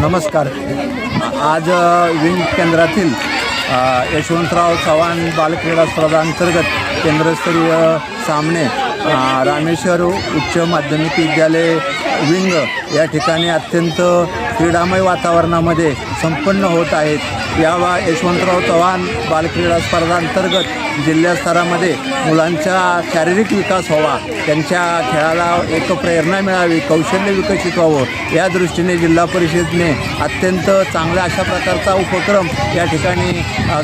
नमस्कार. आज विंग केंद्रातील यशवंतराव चव्हाण बालक्रीडा स्पर्धा अंतर्गत केंद्रस्तरीय सामने रामेश्वर उच्च माध्यमिक विद्यालय विंग या ठिकाणी अत्यंत क्रीडामय वातावरणामध्ये संपन्न होत आहेत. या वा यशवंतराव चव्हाण बालक्रीडा स्पर्धा अंतर्गत जिल्हास्तरामध्ये मुलांचा शारीरिक विकास व्हावा त्यांच्या खेळाला एक प्रेरणा मिळावी कौशल्य विकसित व्हावं या दृष्टीने जिल्हा परिषदेने अत्यंत चांगल्या अशा प्रकारचा उपक्रम या ठिकाणी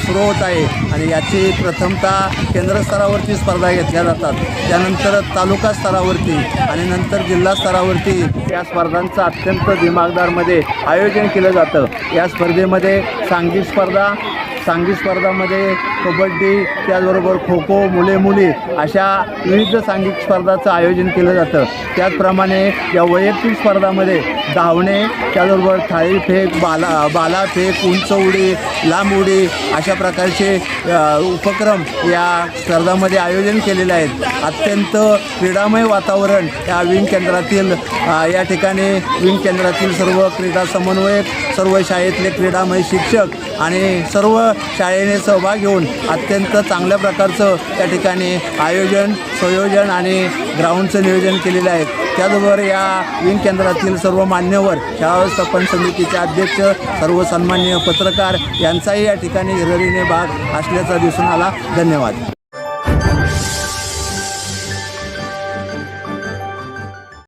सुरू होत आहे आणि याची प्रथमतः केंद्रस्तरावरती स्पर्धा घेतल्या जातात. त्यानंतर तालुका स्तरावरती आणि नंतर जिल्हा स्तरावरती या स्पर्धांचं अत्यंत दिमागदारमध्ये आयोजन केलं जातं. या स्पर्धेमध्ये सांघिक स्पर्धा सांघिक स्पर्धामध्ये कबड्डी त्याचबरोबर खो खो मुले मुली अशा विविध सांघिक स्पर्धाचं आयोजन केलं जातं. त्याचप्रमाणे या वैयक्तिक स्पर्धामध्ये धावणे त्याचबरोबर थाळी फेक बाला बाला फेक उंच उडी लांब उडी अशा प्रकारचे उपक्रम या स्पर्धामध्ये आयोजन केलेले आहेत. अत्यंत क्रीडामय वातावरण या विंग केंद्रातील या ठिकाणी विंग केंद्रातील सर्व क्रीडा समन्वयक सर्व शाळेतले क्रीडामय शिक्षक आणि सर्व शाळेने सहभाग घेऊन अत्यंत चांगल्या प्रकारचं त्या ठिकाणी आयोजन संयोजन आणि ग्राउंडचं नियोजन केलेलं आहे. त्याचबरोबर या विंग केंद्रातील सर्व मान्यवर शाळा व्यवस्थापन समितीचे अध्यक्ष सर्व सन्मान्य पत्रकार यांचाही या ठिकाणी हिरिरीने भाग असल्याचा दिसून आला. धन्यवाद.